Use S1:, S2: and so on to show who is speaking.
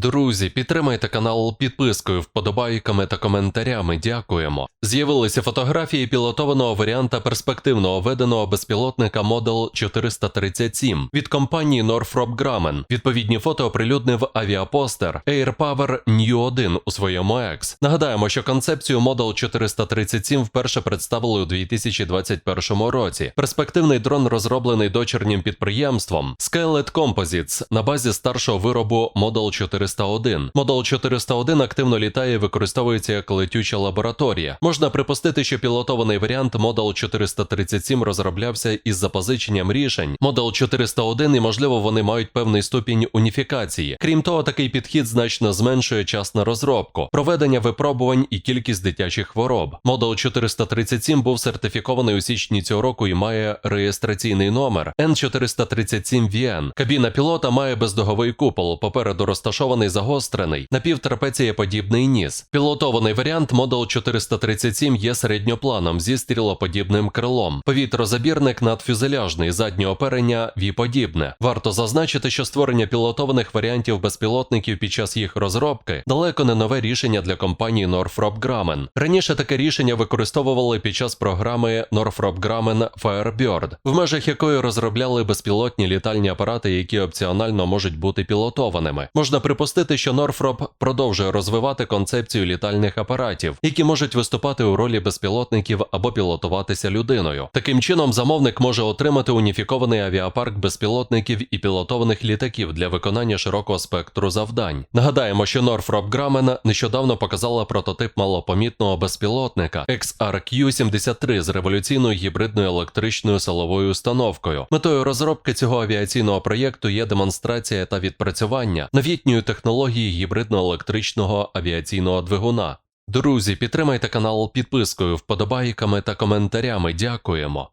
S1: Друзі, підтримайте канал підпискою, вподобайками та коментарями. Дякуємо. З'явилися фотографії пілотованого варіанта перспективного веденого безпілотника Model 437 від компанії Northrop Grumman. Відповідні фото оприлюднив авіапостер Air Power New 1 у своєму X. Нагадаємо, що концепцію Model 437 вперше представили у 2021 році. Перспективний дрон розроблений дочірнім підприємством Skylet Composites на базі старшого виробу Model 401. Model 401 активно літає і використовується як летюча лабораторія. Можна припустити, що пілотований варіант Model 437 розроблявся із запозиченням рішень Model 401 і, можливо, вони мають певний ступінь уніфікації. Крім того, такий підхід значно зменшує час на розробку, проведення випробувань і кількість дитячих хвороб. Model 437 був сертифікований у січні цього року і має реєстраційний номер N437VN. Кабіна пілота має бездоговий купол, попереду розташований загострений напівтрапецієподібний ніс. Пілотований варіант Model 437 є середньопланом зі стрілоподібним крилом. Повітрозабірник надфюзеляжний, заднє оперення віподібне. Варто зазначити, що створення пілотованих варіантів безпілотників під час їх розробки далеко не нове рішення для компанії Northrop Grumman. Раніше таке рішення використовували під час програми Northrop Grumman Firebird, в межах якої розробляли безпілотні літальні апарати, які опціонально можуть бути пілотованими. Можна припустити, що Northrop продовжує розвивати концепцію літальних апаратів, які можуть виступати у ролі безпілотників або пілотуватися людиною. Таким чином, замовник може отримати уніфікований авіапарк безпілотників і пілотованих літаків для виконання широкого спектру завдань. Нагадаємо, що Northrop Grumman нещодавно показала прототип малопомітного безпілотника XRQ-73 з революційною гібридною електричною силовою установкою. Метою розробки цього авіаційного проєкту є демонстрація та відпрацювання новітньої технології гібридно-електричного авіаційного двигуна. Друзі, підтримайте канал підпискою, вподобайками та коментарями. Дякуємо.